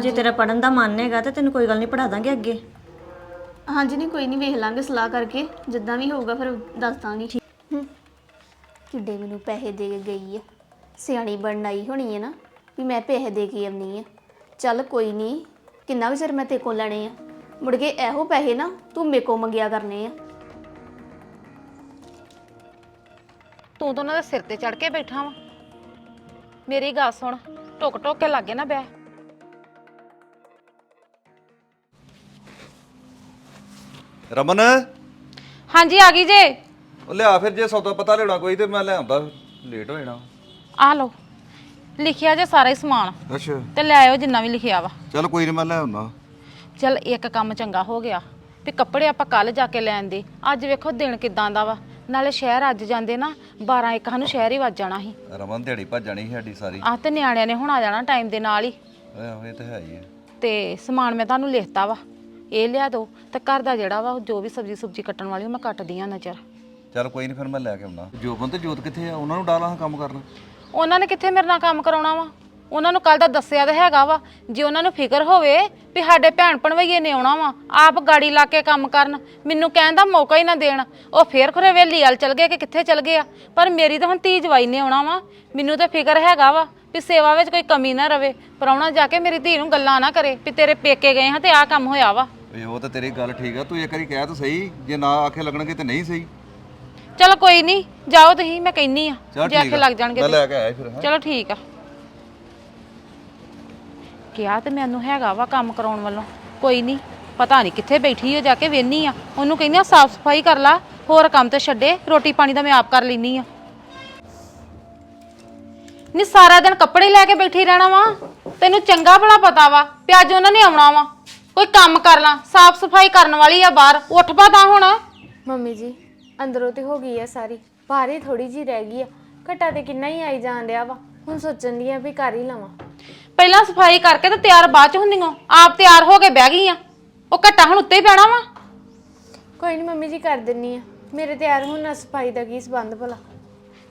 ਜੇ ਤੇਰਾ ਪੜਨ ਦਾ ਮਨ ਹੈਗਾ ਤਾਂ ਤੈਨੂੰ ਕੋਈ ਗੱਲ ਨਹੀਂ ਪੜਾ ਦਾਂਗੇ ਅੱਗੇ। ਹਾਂਜੀ ਨਹੀਂ ਕੋਈ ਨਹੀਂ ਵੇਖ ਲਾਂਗੇ ਸਲਾਹ ਕਰਕੇ। ਜਿੱਦਾਂ ਵੀ ਹੋਊਗਾ ਫਿਰ ਦੱਸ ਦਾਂਗੇ। ਹੂੰ। ਕਿੱਡੇ ਮੈਨੂੰ ਪੈਸੇ ਦੇ ਕੇ ਗਈ ਆ। ਸਿਆਣੀ ਬਣਨ ਆਈ ਹੋਣੀ ਹੈ ਨਾ ਵੀ ਮੈਂ ਪੈਸੇ ਦੇ ਕੇ ਆਉਣੀ ਆ। ਚੱਲ ਕੋਈ ਨਹੀਂ ਕਿੰਨਾ ਕੁ ਚਿਰ ਮੈਂ ਤੇ ਕੋਲ ਲੈਣੇ ਆ? ਮੁੜ ਕੇ ਇਹੋ ਪੈਸੇ ਨਾ ਤੂੰ ਮੇਰੇ ਕੋਲ ਮੰਗਿਆ ਕਰਨੇ ਆ। ਤੂੰ ਤਾਂ ਉਹਨਾਂ ਦੇ ਸਿਰ ਤੇ ਚੜ ਕੇ ਬੈਠਾ ਵਾ। ਮੇਰੀ ਗੱਲ ਸੁਣ ਟੁਕ ਟੁਕ ਕੇ ਲੱਗੇ ਨਾ ਬੈ ਰਮਨ? ਹਾਂਜੀ ਆ ਗਈ ਜੇ। ਉਹ ਲਿਆ ਫਿਰ ਜੇ ਸੌਦਾ ਪਤਾ ਲੈਣਾ ਕੋਈ ਤੇ ਮੈਂ ਲਿਆਉਂਦਾ ਲੇਟ ਹੋ ਜਾਣਾ। ਆ ਲਓ ਲਿਖਿਆ ਜੇ ਸਾਰਾ ਹੀ ਸਮਾਨ। ਅੱਛਾ। ਤੇ ਲੈ ਆਇਓ ਜਿੰਨਾ ਵੀ ਲਿਖਿਆ ਵਾ। ਚਲ ਕੋਈ ਨਹੀਂ ਮੈਂ ਲੈ ਆਉਂਦਾ। ਚਲ ਇੱਕ ਕੰਮ ਚੰਗਾ ਹੋ ਗਿਆ ਵੀ ਕੱਪੜੇ ਆਪਾਂ ਕੱਲ ਜਾ ਕੇ ਲੈਣ ਦੇ। ਅੱਜ ਵੇਖੋ ਦਿਨ ਕਿਦਾਂ ਦਾ ਵਾ। ਨਾਲੇ ਸ਼ਹਿਰ ਅੱਜ ਜਾਂਦੇ ਨਾ 12 ਇੱਕ ਸਾਨੂੰ ਸ਼ਹਿਰ ਹੀ ਵੱਜ ਜਾਣਾ ਸੀ। ਰਮਨ ਦਿਹਾੜੀ ਭੱਜ ਜਾਣੀ ਸੀ ਸਾਡੀ ਸਾਰੀ। ਆਹ ਤੇ ਨਿਆਣਿਆਂ ਨੇ ਹੁਣ ਆ ਜਾਣਾ ਟਾਈਮ ਦੇ ਨਾਲ ਹੀ। ਆਹੋ ਇਹ ਤਾਂ ਹੈ ਹੀ ਹੈ ਤੇ ਸਮਾਨ ਮੈਂ ਤੁਹਾਨੂੰ ਲਿਖਤਾ ਵਾ। ਇਹ ਲਿਆ ਦਿਓ ਤੇ ਘਰ ਦਾ ਜਿਹੜਾ ਵਾ ਉਹ ਜੋ ਵੀ ਸਬਜ਼ੀ ਸੁਬਜ਼ੀ ਕੱਟਣ ਵਾਲੀ ਉਹ ਮੈਂ ਕੱਟਦੀ ਆ ਨਜ਼ਰ। ਚਲ ਕੋਈ ਨਹੀਂ ਫਿਰ ਮੈਂ ਲੈ ਕੇ ਆਉਂਦਾ। ਜੋਬਨ ਤੇ ਜੋਤ ਕਿੱਥੇ ਆ? ਉਹਨਾਂ ਨੂੰ ਡਾਲਾਂ ਕੰਮ ਕਰਨ। ਉਹਨਾਂ ਨੇ ਕਿੱਥੇ ਮੇਰੇ ਨਾਲ ਕੰਮ ਕਰਾਉਣਾ ਵਾ? ਉਹਨਾਂ ਨੂੰ ਕੱਲ ਦਾ ਦੱਸਿਆ ਤਾਂ ਹੈਗਾ ਵਾ ਜੇ ਉਹਨਾਂ ਨੂੰ ਫਿਕਰ ਹੋਵੇ ਵੀ ਸਾਡੇ ਭੈਣ ਭਣਵਈਏ ਨੇ ਆਉਣਾ ਵਾ ਆਪ ਗਾੜੀ ਲਾ ਕੇ ਕੰਮ ਕਰਨ ਮੈਨੂੰ ਕਹਿਣ ਦਾ ਮੌਕਾ ਹੀ ਨਾ ਦੇਣ। ਉਹ ਫੇਰ ਖਰੇ ਵੇਲੀ ਵਾਲ ਚਲ ਗਏ ਕਿ ਕਿੱਥੇ ਚਲ ਗਏ ਆ? ਪਰ ਮੇਰੀ ਤਾਂ ਹੁਣ ਧੀ ਜਵਾਈ ਨੇ ਆਉਣਾ ਵਾ। ਮੈਨੂੰ ਤਾਂ ਫਿਕਰ ਹੈਗਾ ਵਾ ਵੀ ਸੇਵਾ ਵਿੱਚ ਕੋਈ ਕਮੀ ਨਾ ਰਵੇ ਪਰਾਉਣਾ ਜਾ ਕੇ ਮੇਰੀ ਧੀ ਨੂੰ ਗੱਲਾਂ ਨਾ ਕਰੇ ਵੀ ਤੇਰੇ ਪੇਕੇ ਗਏ ਹਾਂ ਤੇ ਆਹ ਕੰਮ ਹੋਇਆ ਵਾ। ਓਏ ਉਹ ਤਾਂ ਤੇਰੀ ਗੱਲ ਠੀਕ ਆ ਤੂੰ ਇੱਕ ਵਾਰੀ ਕਹਿ ਤਾਂ ਸਹੀ ਜੇ ਨਾ ਆਖੇ ਲੱਗਣਗੇ ਤੇ ਨਹੀਂ ਸਹੀ ਚਲੋ ਕੋਈ ਨਹੀਂ ਜਾਓ ਤੁਸੀਂ ਮੈਂ ਕਹਿੰਨੀ ਆ ਜੇ ਆਖੇ ਲੱਗ ਜਾਣਗੇ ਮੈਂ ਤੇ। ਲੈ ਕੇ ਆਇਆ ਫਿਰ ਹੈਂ। ਚਲੋ ਠੀਕ ਆ ਕਿਹਾ ਤੇ ਮੈਨੂੰ ਹੈਗਾ ਵਾ ਕੰਮ ਕਰਾਉਣ ਵੱਲੋਂ ਕੋਈ ਨਹੀਂ ਪਤਾ ਨਹੀਂ ਕਿੱਥੇ ਬੈਠੀ ਹੋ ਜਾ ਕੇ ਵੇਨੀ ਆ ਉਹਨੂੰ ਕਹਿੰਦੀ ਆ ਸਾਫ਼ ਸਫ਼ਾਈ ਕਰ ਲਾ ਹੋਰ ਕੰਮ ਤੇ ਛੱਡੇ ਰੋਟੀ ਪਾਣੀ ਦਾ ਮੈਂ ਆਪ ਕਰ ਲੈਨੀ ਆ ਨੀ ਸਾਰਾ ਦਿਨ ਕੱਪੜੇ ਲੈ ਕੇ ਬੈਠੀ ਰਹਿਣਾ ਵਾ ਤੈਨੂੰ ਚੰਗਾ ਭਲਾ ਪਤਾ ਵਾ ਅੱਜ ਉਹਨਾਂ ਨੇ ਆਉਣਾ ਵਾ ਕੋਈ ਕੰਮ ਕਰ ਲਾ ਸਾਫ਼ ਸਫ਼ਾਈ ਕਰਨ ਵਾਲੀ ਆ ਬਾਹਰ ਉੱਠ ਪਾ ਤਾਂ ਹੁਣ। ਮੰਮੀ ਜੀ ਅੰਦਰੋਂ ਤੇ ਹੋ ਗਈ ਆ ਸਾਰੀ ਬਾਹਰ ਥੋੜੀ ਜੀ ਰਹਿ ਗਈ ਆ ਘਟਾ ਤੇ ਕਿੰਨਾ ਹੀ ਆਈ ਜਾਣ ਡਿਆ ਵਾ ਹੁਣ ਸੋਚਣ ਦੀ ਆ ਵੀ ਕਰ ਹੀ ਲਵਾਂ। ਪਹਿਲਾਂ ਸਫ਼ਾਈ ਕਰਕੇ ਤੇ ਤਿਆਰ ਬਾਅਦ ਚ ਹੁੰਦੀਆਂ ਆਪ ਤਿਆਰ ਹੋ ਕੇ ਬਹਿ ਗਈ ਆ ਉਹ ਘੱਟਾ ਹੁਣ ਉੱਤੇ ਹੀ ਪੈਣਾ ਵਾ। ਕੋਈ ਨਹੀਂ ਮੰਮੀ ਜੀ ਕਰ ਦਿੰਨੀ ਆ ਮੇਰੇ ਤਿਆਰ ਹੁਣ ਨਾ ਸਫ਼ਾਈ ਦਾ ਕੀ ਸੰਬੰਧ ਭਲਾ।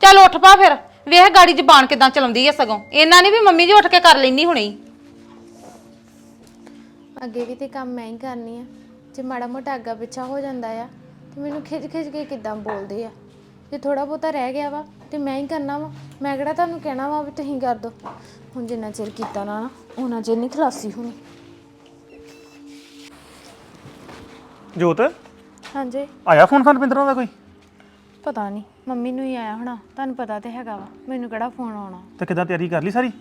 ਚੱਲ ਉੱਠ ਪਾ ਫਿਰ ਵੇਖ ਗਾੜੀ ਜ਼ਬਾਨ ਕਿਦਾਂ ਚਲਾਉਂਦੀ ਐ ਸਗੋਂ ਇਹਨਾਂ ਨਹੀਂ ਵੀ ਮੰਮੀ ਜੀ ਉੱਠ ਕੇ ਕਰ ਲੈਣੀ ਹੁਣੀ। ਅੱਗੇ ਵੀ ਤੇ ਕੰਮ ਮੈਂ ਹੀ ਕਰਨੀ ਆ। ਜੇ ਮਾੜਾ ਮੋਟਾ ਅੱਗਾ ਪਿੱਛਾ ਹੋ ਜਾਂਦਾ ਆ ਤੇ ਮੈਨੂੰ ਖਿੱਚ ਖਿੱਚ ਕੇ ਕਿਦਾਂ ਬੋਲਦੇ ਆ। ਜੇ ਥੋੜਾ ਬਹੁਤਾ ਰਹਿ ਗਿਆ ਵਾ ਤੇ ਮੈਂ ਹੀ ਕਰਨਾ ਵਾ। ਮੈਂ ਕਿਹੜਾ ਤੁਹਾਨੂੰ ਕਹਿਣਾ ਵਾ ਵੀ ਤੁਸੀਂ ਕਰ ਦੋ। ਹੁਣ ਜਿੰਨਾ ਚਿਰ ਕੀਤਾ ਨਾ ਨਾ ਉਹਨਾਂ ਚਿਰ ਨਹੀਂ ਖਲਾਸੀ ਹੋਣੀ। ਜੋਤ? ਹਾਂਜੀ। ਆਇਆ ਫੋਨ ਖਾਨ ਪਿੰਦਰੋਂ ਦਾ ਕੋਈ? ਪਤਾ ਨਹੀਂ ਮੰਮੀ ਨੂੰ ਹੀ ਆਇਆ ਹੋਣਾ। ਤੁਹਾਨੂੰ ਪਤਾ ਤੇ ਹੈਗਾ ਵਾ। ਮੈਨੂੰ ਕਿਹੜਾ ਫੋਨ ਆਉਣਾ। ਤੇ ਕਿਦਾਂ ਤਿਆਰੀ ਕਰ ਲਈ ਸਾਰੀ?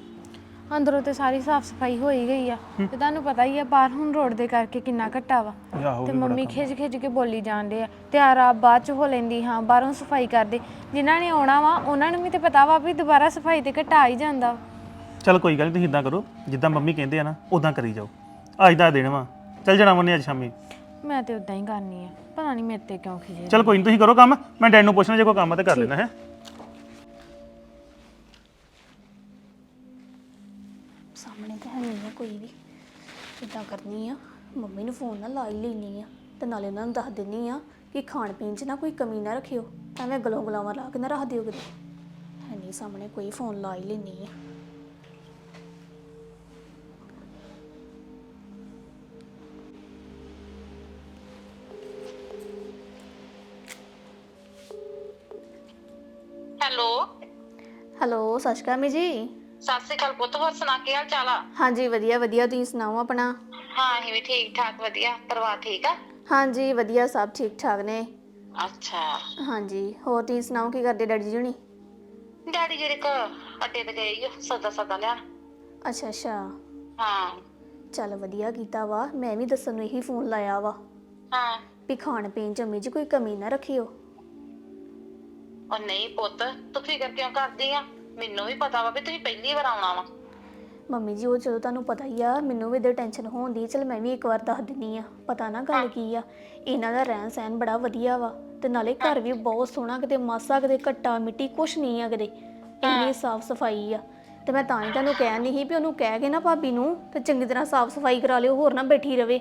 ਅੰਦਰੋਂ ਤੇ ਸਾਰੀ ਸਾਫ਼ ਸਫ਼ਾਈ ਹੋ ਹੀ ਗਈ ਆ। ਤੇ ਤੁਹਾਨੂੰ ਪਤਾ ਹੀ ਆ ਬਾਹਰ ਹੁਣ ਰੋਡ ਦੇ ਕਰਕੇ ਕਿੰਨਾ ਘੱਟਾ ਵਾ। ਤੇ ਮੰਮੀ ਖਿੱਚ ਖਿੱਚ ਕੇ ਬੋਲੀ ਜਾਂਦੇ ਆ ਤਿਆਰ ਆ ਬਾਅਦ ਚ ਹੋ ਲੈਂਦੀ ਹਾਂ ਬਾਹਰੋਂ ਸਫ਼ਾਈ ਕਰਦੇ। ਜਿਨ੍ਹਾਂ ਨੇ ਆਉਣਾ ਵਾ ਉਹਨਾਂ ਨੂੰ ਵੀ ਤੇ ਪਤਾ ਵਾ ਵੀ ਦੁਬਾਰਾ ਸਫ਼ਾਈ ਤੇ ਘਟਾ ਹੀ ਜਾਂਦਾ। ਚਲ ਕੋਈ ਗੱਲ ਨਹੀਂ ਤੁਸੀਂ ਇਦਾਂ ਕਰੋ ਜਿੱਦਾਂ ਮੰਮੀ ਕਹਿੰਦੇ ਆ ਨਾ ਉਦਾਂ ਕਰੀ ਜਾਓ। ਅੱਜ ਦਾ ਦਿਨ ਵਾ। ਚੱਲ ਜਾਣਾ ਮੰਨੇ ਅੱਜ ਸ਼ਾਮੀ। ਮੈਂ ਤੇ ਉਦਾਂ ਹੀ ਕਰਨੀ ਆ। ਪਤਾ ਨਹੀਂ ਮੇਰੇ ਤੇ ਕਿਉਂ ਖਿਜੇ ਚਲ ਕੋਈ ਨਹੀਂ ਤੁਸੀਂ ਕਰੋ ਕੰਮ ਮੈਂ ਡੈਡ ਨੂੰ ਪੁੱਛਣਾ ਜੇ ਕੋਈ ਕੰਮ ਆ ਤੇ ਕਰ ਲੈਣਾ ਹੈ। ਸਾਹਮਣੇ ਤਾਂ ਹੈ ਨਹੀਂ ਆ ਕੋਈ ਵੀ। ਇਦਾਂ ਕਰਨੀ ਆ? ਮੰਮੀ ਨੂੰ ਫੋਨ ਨਾਲ ਲਾ ਹੀ ਲੈਣੀ ਆ ਤੇ ਨਾਲੇ ਉਹਨਾਂ ਨੂੰ ਦੱਸ ਦਿੰਨੀ ਆ ਕਿ ਖਾਣ ਪੀਣ 'ਚ ਨਾ ਕੋਈ ਕਮੀ ਨਾ ਰੱਖਿਓ ਐਵੇਂ ਗਲੋਂ ਗਲਾਵਾਂ ਲਾ ਕੇ ਨਾ ਰੱਖ ਦਿਓ ਕਿਤੇ। ਹੈ ਨਹੀਂ ਸਾਹਮਣੇ ਕੋਈ ਫੋਨ ਲਾ ਹੀ ਲੈਣੀ ਆ। ਹੈਲੋ। ਹੈਲੋ ਸਤਿ ਸ਼੍ਰੀ ਅਕਾਲ ਮੀ ਜੀ। ਸਤਿ ਸ੍ਰੀ ਅਕਾਲ ਪੁੱਤ ਹੋਰ ਸੁਣਾ ਕੀ ਹਾਲ ਚਾਲ ਆ? ਹਾਂਜੀ ਵਧੀਆ ਵਧੀਆ ਤੁਸੀਂ ਸੁਣਾਓ ਆਪਣਾ? ਹਾਂ ਅਸੀਂ ਵੀ ਠੀਕ ਠਾਕ ਵਧੀਆ ਪਰਿਵਾਰ ਠੀਕ ਆ? ਹਾਂਜੀ ਵਧੀਆ ਸਭ ਠੀਕ ਠਾਕ ਨੇ। ਅੱਛਾ। ਹਾਂਜੀ ਹੋਰ ਤੁਸੀਂ ਸੁਣਾਓ ਕੀ ਕਰਦੇ ਡੈਡੀ ਜੀ ਹੁਣੀ? ਡੈਡੀ ਜਿਹੜੇ ਕ ਅੱਡੇ ਤੇ ਗਏ ਓ, ਸੌਦਾ ਸੌਦਾ ਲੈਣ ਅੱਛਾ ਅੱਛਾ। ਹਾਂ। ਚੱਲ ਵਧੀਆ ਕੀਤਾ ਵਾ ਮੈਂ ਵੀ ਦੱਸਣ ਨੂੰ ਇਹੀ ਫੋਨ ਲਾਇਆ ਵਾ। ਹਾਂ। ਵੀ ਖਾਣ ਪੀਣ ਚ ਅੰਮੀ ਜੀ ਕੋਈ ਕਮੀ ਨਾ ਰੱਖਿਓ। ਉਹ ਨਹੀਂ ਪੁੱਤ ਤੂੰ ਫਿਕਰ ਕਿਉਂ ਕਰਦੀ ਆ? ਮੈਨੂੰ ਵੀ ਪਤਾ ਵਾ ਵੀ ਤੁਸੀਂ ਪਹਿਲੀ ਵਾਰ ਆਉਣਾ ਵਾ। ਮੰਮੀ ਜੀ ਉਹ ਚਲੋ ਤੁਹਾਨੂੰ ਪਤਾ ਹੀ ਆ ਮੈਨੂੰ ਵੀ ਇਹਦੇ ਟੈਨਸ਼ਨ ਹੋਉਂਦੀ ਚਲ ਮੈਂ ਵੀ ਇੱਕ ਵਾਰ ਦੱਸ ਦਿੰਨੀ ਆ। ਪਤਾ ਨਾ ਗੱਲ ਕੀ ਆ ਇਹਨਾਂ ਦਾ ਰਹਿਣ ਸਹਿਣ ਬੜਾ ਵਧੀਆ ਵਾ ਤੇ ਨਾਲੇ ਘਰ ਵੀ ਬਹੁਤ ਸੋਹਣਾ ਕਿਤੇ ਮਾਸਾ ਕਿਤੇ ਘੱਟਾ ਮਿੱਟੀ ਕੁਛ ਨਹੀਂ ਆ ਕਿਤੇ ਇੰਨੀ ਸਾਫ਼ ਸਫ਼ਾਈ ਆ। ਤੇ ਮੈਂ ਤਾਂ ਹੀ ਤੁਹਾਨੂੰ ਕਹਿ ਨਹੀਂ ਸੀ ਵੀ ਉਹਨੂੰ ਕਹਿ ਕੇ ਨਾ ਭਾਬੀ ਨੂੰ ਤੇ ਚੰਗੀ ਤਰ੍ਹਾਂ ਸਾਫ਼ ਸਫ਼ਾਈ ਕਰਾ ਲਿਓ ਹੋਰ ਨਾ ਬੈਠੀ ਰਵੇ।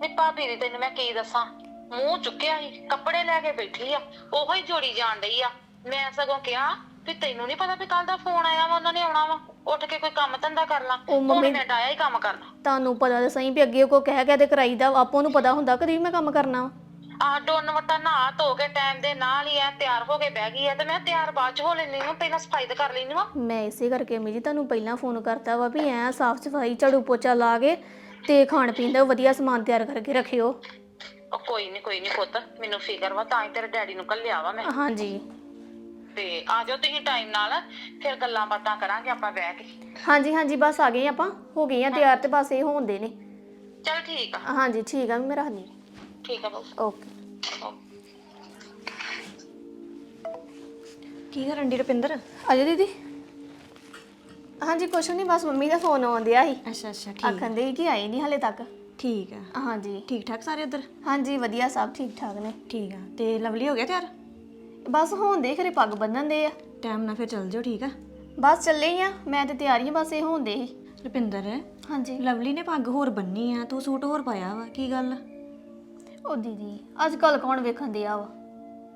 ਵੀ ਭਾਬੀ ਦੀ ਤੈਨੂੰ ਮੈਂ ਕੀ ਦੱਸਾਂ ਮੂੰਹ ਚੁੱਕਿਆ ਸੀ ਕੱਪੜੇ ਲੈ ਕੇ ਬੈਠੀ ਆ ਉਹੋ ਹੀ ਜੋੜੀ ਜਾਣ ਡਈ ਆ। ਮੈਂ ਸਗੋਂ ਕਿਹਾ ਵੀ ਤੈਨੂੰ ਨਹੀਂ ਪਤਾ ਵੀ ਕੱਲ ਦਾ ਫੋਨ ਆਇਆ ਵਾ ਉਹਨਾਂ ਨੇ ਆਉਣਾ ਵਾ ਉੱਠ ਕੇ ਕੋਈ ਕੰਮ ਧੰਦਾ ਕਰ ਲਾ। ਉਹ ਹੁਣ ਮੰਮੀ- ਮੈਂ ਡਾਇਆ ਹੀ ਕੰਮ ਕਰਨਾ। ਤੁਹਾਨੂੰ ਪਤਾ ਤਾਂ ਸਹੀ ਵੀ ਅੱਗੇ ਕੋ ਕਹਿ ਕਹਿ ਤੇ ਕਰਾਈਦਾ ਵਾ, ਆਪੋ ਨੂੰ ਪਤਾ ਹੁੰਦਾ ਕਦੀ ਵੀ ਮੈਂ ਕੰਮ ਕਰਨਾ ਵਾ। ਆ ਡੋਨ ਵਟਾ ਨਹਾ ਧੋ ਕੇ ਟਾਈਮ ਦੇ ਨਾਲ ਹੀ ਐ ਤਿਆਰ ਹੋ ਕੇ ਬਹਿ ਗਈ ਐ ਤੇ ਮੈਂ ਤਿਆਰ ਬਾਅਦ ਚ ਹੋ ਲੈਣੀ ਹਾਂ ਪਹਿਲਾਂ ਸਫ਼ਾਈ ਤੇ ਕਰ ਲੈਣੀ ਵਾ ਮੈਂ ਇਸੇ ਕਰਕੇ ਅਮੀ ਜੀ ਤੁਹਾਨੂੰ ਪਹਿਲਾਂ ਫੋਨ ਕਰਤਾ ਵਾ ਵੀ ਐ ਸਾਫ਼ ਸਫ਼ਾਈ ਝਾੜੂ ਪੋਚਾ ਲਾ ਕੇ ਤੇ ਖਾਣ ਪੀਣ ਦਾ ਵਧੀਆ ਸਮਾਨ ਤਿਆਰ ਕਰਕੇ ਰੱਖਿਓ। ਉਹ ਕੋਈ ਨਹੀਂ ਕੋਈ ਨਹੀਂ ਪੁੱਤ ਮੈਨੂੰ ਫਿਕਰ ਵਾ ਤਾਂ ਹੀ ਤੇਰੇ ਡੈਡੀ ਨੂੰ ਕੱਲਿਆ ਵਾ ਮੈਂ। ਹਾਂਜੀ। ਤੇ ਆ ਜਾਓ ਤੁਸੀਂ ਟਾਈਮ ਨਾਲ ਫਿਰ ਗੱਲਾਂ ਬਾਤਾਂ ਕਰਾਂਗੇ ਆਪਾਂ ਬਹਿ ਕੇ। ਹਾਂਜੀ ਹਾਂਜੀ ਬਸ ਆ ਗਏ ਆਪਾਂ। ਹੋ ਗਏ ਆ ਤਿਆਰ ਤੇ ਬਸ ਇਹ ਹੋਣਦੇ ਨੇ। ਚਲ ਠੀਕ ਆ। ਹਾਂਜੀ ਠੀਕ ਆ ਮੈਂ ਰੱਖਦੀ ਠੀਕ ਆ ਬਾਬੂ ਓਕੇ ਕੀ ਕਰਨ ਦੀ ਰੁਪਿੰਦਰ? ਅਜੇ ਦੀਦੀ। ਹਾਂਜੀ ਕੁਛ ਨਹੀਂ ਬਸ ਮੰਮੀ ਦਾ ਫੋਨ ਆਉਂਦਿਆ ਸੀ। ਅੱਛਾ ਅੱਛਾ ਠੀਕ। ਆਖਣ ਦੇ ਸੀ ਕਿ ਆਏ ਨਹੀਂ ਹਲੇ ਤੱਕ। ਠੀਕ ਆ। ਹਾਂਜੀ। ਠੀਕ ਠਾਕ ਸਾਰੇ ਉਧਰ? ਹਾਂਜੀ ਵਧੀਆ ਸਭ ਠੀਕ ਠਾਕ ਨੇ। ਠੀਕ ਆ। ਤੇ ਲਵਲੀ ਹੋ ਗਿਆ ਤਿਆਰ? ਬਸ ਹੋਣ ਦੇ ਖਰੇ ਪੱਗ ਬੰਨਣ ਦੇ ਆ। ਟਾਈਮ ਨਾਲ ਫਿਰ ਚੱਲ ਜਾਓ ਠੀਕ ਆ? ਬਸ ਚੱਲੇ ਹੀ ਆ ਮੈਂ ਤੇ ਤਿਆਰੀ ਆ ਬਸ ਇਹ ਹੋਣ ਦੇ ਸੀ ਰੁਪਿੰਦਰ ਹਾਂਜੀ। ਲਵਲੀ ਨੇ ਪੱਗ ਹੋਰ ਬੰਨੀ ਆ ਤੂੰ ਸੂਟ ਹੋਰ ਪਾਇਆ ਵਾ ਕੀ ਗੱਲ? ਉਹ ਦੀਦੀ ਅੱਜ ਕੱਲ ਕੌਣ ਵੇਖਣ ਦਿਆ ਵਾ?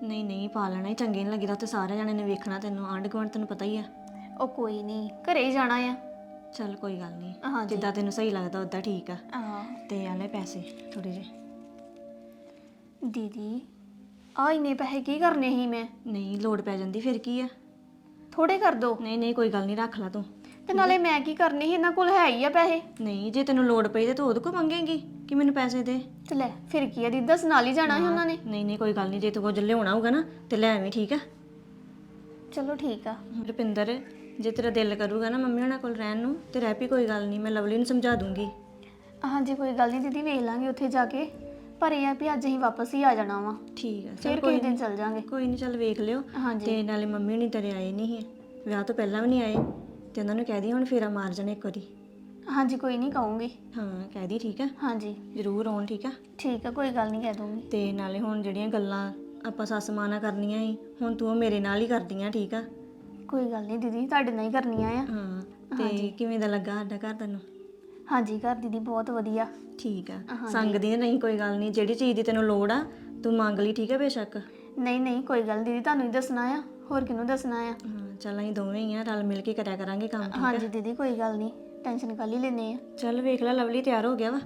ਨਹੀਂ ਨਹੀਂ ਪਾ ਲੈਣਾ ਹੀ ਚੰਗੇ ਨਹੀਂ ਲੱਗਦਾ ਤੇ ਸਾਰੇ ਜਣੇ ਨੇ ਵੇਖਣਾ ਤੈਨੂੰ ਆਂਢ ਗੁਆਂਢ ਤੈਨੂੰ ਪਤਾ ਹੀ ਆ। ਉਹ ਕੋਈ ਨਹੀਂ ਘਰੇ ਹੀ ਜਾਣਾ ਆ। ਚੱਲ ਕੋਈ ਗੱਲ ਨਹੀਂ ਹਾਂਜੀ। ਜਿੱਦਾਂ ਤੈਨੂੰ ਸਹੀ ਲੱਗਦਾ ਉਦਾਂ ਠੀਕ ਆ। ਹਾਂ। ਤੇ ਆ ਲੈ ਪੈਸੇ ਥੋੜੇ ਜਿਹੇ। ਦੀਦੀ ਆ ਇੰਨੇ ਪੈਸੇ ਕੀ ਕਰਨੇ ਸੀ ਮੈਂ? ਨਹੀਂ ਲੋੜ ਪੈ ਜਾਂਦੀ ਫਿਰ ਕੀ ਆ? ਥੋੜੇ ਕਰ ਦੋ। ਨਹੀਂ ਨਹੀਂ ਕੋਈ ਗੱਲ ਨਹੀਂ ਰੱਖ ਲੈ ਤੂੰ। ਤੇ ਨਾਲੇ ਮੈਂ ਕੀ ਕਰਨੇ ਸੀ ਇਹਨਾਂ ਕੋਲ ਹੈ ਹੀ ਆ ਪੈਸੇ। ਨਹੀਂ ਜੇ ਤੈਨੂੰ ਲੋੜ ਪਈ ਤੇ ਤੂੰ ਉਹਦੇ ਕੋਲ ਮੰਗੇਂਗੀ ਕਿ ਮੈਨੂੰ ਪੈਸੇ ਦੇ? ਤੇ ਲੈ ਫਿਰ ਕੀ ਆ ਦੀਦੀ ਦੱਸ ਨਾਲ ਹੀ ਜਾਣਾ ਸੀ ਉਹਨਾਂ ਨੇ। ਨਹੀਂ ਨਹੀਂ ਕੋਈ ਗੱਲ ਨਹੀਂ ਜੇ ਤੂੰ ਕੁਝ ਲਿਆਉਣਾ ਹੋਊਗਾ ਨਾ ਤੇ ਲੈ ਆਵੀਂ ਠੀਕ ਆ? ਚਲੋ ਠੀਕ ਆ। ਰੁਪਿੰਦਰ ਜੇ ਤੇਰਾ ਦਿਲ ਕਰੂਗਾ ਨਾ ਮੰਮੀ ਉਹਨਾਂ ਕੋਲ ਰਹਿਣ ਨੂੰ ਤੇ ਰਹਿ ਪਈ ਕੋਈ ਗੱਲ ਨਹੀਂ ਮੈਂ ਲਵਲੀ ਨੂੰ ਸਮਝਾ ਦੂੰਗੀ। ਹਾਂਜੀ ਕੋਈ ਗੱਲ ਨਹੀਂ ਦੀਦੀ ਵੇਖ ਲਾਂਗੇ ਉੱਥੇ ਜਾ ਕੇ। ਪਰ ਇਹ ਆ ਵੀ ਅੱਜ ਅਸੀਂ ਵਾਪਸ ਹੀ ਆ ਜਾਣਾ ਵਾ। ਠੀਕ ਆ ਫਿਰ ਕੋਈ ਦਿਨ ਚੱਲ ਜਾਾਂਗੇ। ਕੋਈ ਨਹੀਂ ਚੱਲ ਵੇਖ ਲਿਓ। ਹਾਂਜੀ। ਤੇ ਨਾਲੇ ਮੰਮੀ ਨਹੀਂ ਤੇਰੇ ਆਏ ਨਹੀਂ ਸੀ। ਵਿਆਹ ਤੋਂ ਪਹਿਲਾਂ ਵੀ ਨਹੀਂ ਆਏ। ਤੇ ਉਹਨਾਂ ਨੂੰ ਕਹਿ ਦੀ ਹੁਣ ਫੇਰਾ ਮਾਰ ਜਾਣੇ ਇੱਕ ਵਾਰੀ। ਹਾਂਜੀ ਕੋਈ ਨਹੀਂ ਕਹੂੰਗੀ। ਹਾਂ ਕਹਿ ਦੀ ਠੀਕ ਆ? ਹਾਂਜੀ। ਜ਼ਰੂਰ ਆਉਣ ਠੀਕ ਆ? ਠੀਕ ਆ ਕੋਈ ਗੱਲ ਨਹੀਂ ਕਹਿ ਦੂੰਗੀ। ਤੇ ਨਾਲੇ ਹੁਣ ਜਿਹੜੀਆਂ ਗੱਲਾਂ ਆਪਾਂ ਸੱਸ ਮਾਂ ਨਾਲ ਕਰਨੀਆਂ ਸੀ ਹੁਣ ਤੂੰ ਉਹ ਮੇਰੇ ਨਾਲ ਹੀ ਕਰਦੀਆਂ ਠੀਕ ਆ? ਕੋਈ ਗੱਲ ਨਹੀਂ ਦੀਦੀ ਤੁਹਾਡੇ ਨਾਲ ਹੀ ਕਰਨੀਆਂ ਆ। ਹਾਂ ਤੇ ਕਿਵੇਂ ਦਾ ਲੱਗਾ ਸਾਡਾ ਘਰ ਤੈਨੂੰ? ਹਾਂਜੀ ਘਰ ਦੀਦੀ ਬਹੁਤ ਵਧੀਆ। ਠੀਕ ਆ। ਸੰਗਦੀ ਨਹੀਂ ਕੋਈ ਗੱਲ ਨਹੀਂ ਜਿਹੜੀ ਚੀਜ਼ ਦੀ ਤੈਨੂੰ ਲੋੜ ਆ ਤੂੰ ਮੰਗ ਲਈ ਠੀਕ ਆ ਬੇਸ਼ੱਕ? ਨਹੀਂ ਨਹੀਂ ਕੋਈ ਗੱਲ ਦੀਦੀ ਤੁਹਾਨੂੰ ਹੀ ਦੱਸਣਾ ਆ ਹੋਰ ਕਿਹਨੂੰ ਦੱਸਣਾ ਆ? ਹਾਂ ਚੱਲ ਅਸੀਂ ਦੋਵੇਂ ਹੀ ਆ ਰਲ ਮਿਲ ਕੇ ਕਰਿਆ ਕਰਾਂਗੇ ਕੰਮ ਹਾਂਜੀ ਦੀਦੀ ਕੋਈ ਗੱਲ ਨਹੀਂ ਟੈਨਸ਼ਨ ਕਰ ਹੀ ਲੈਨੇ ਆ। ਚੱਲ ਵੇਖ ਲੈ ਲਵਲੀ ਤਿਆਰ ਹੋ ਗਿਆ ਵਾ